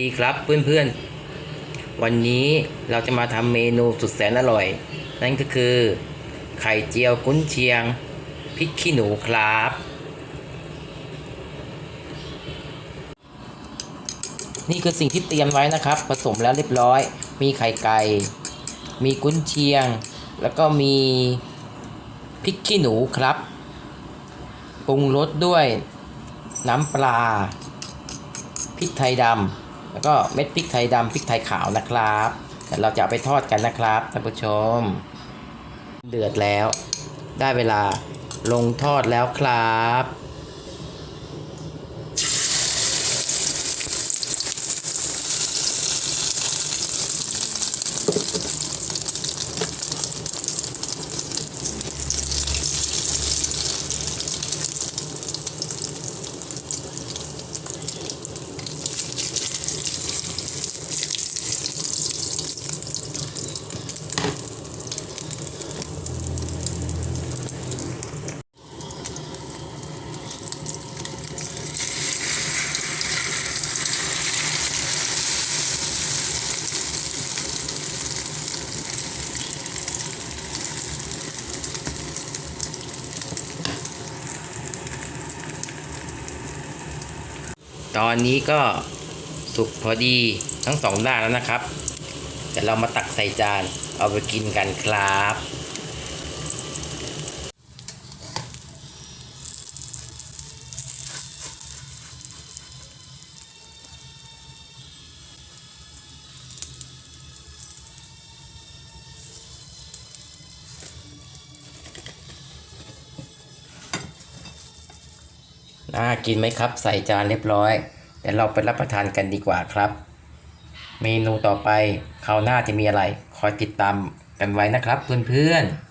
ดีครับเพื่อนๆ วันนี้เราจะมาทำเมนูสุดแสนอร่อย นั่นก็คือ ไข่เจียวกุ้นเชียงพริกขี้หนูครับ นี่คือสิ่งที่เตรียมไว้นะครับ ผสมแล้วเรียบร้อย มีไข่ไก่ มีกุ้นเชียง แล้วก็มีพริกขี้หนูครับปรุงรสด้วยน้ำปลาพริกไทยดำ แล้วก็เม็ดพริกไทยดำพริกไทยขาวนะครับเดี๋ยวเราจะเอาไปทอดกันนะครับท่านผู้ชม เดือดแล้ว ได้เวลาลงทอดแล้วครับ ตอนนี้ก็สุกพอดีทั้งสองด้านแล้วนะครับเดี๋ยวเรามาตักใส่จานเอาไปกินกันครับ น่ากินไหมครับ ใส่จานเรียบร้อยเดี๋ยวเราไปรับประทานกันดีกว่าครับ เมนูต่อไปคราวหน้าจะมีอะไร คอยติดตามกันไว้นะครับเพื่อนๆ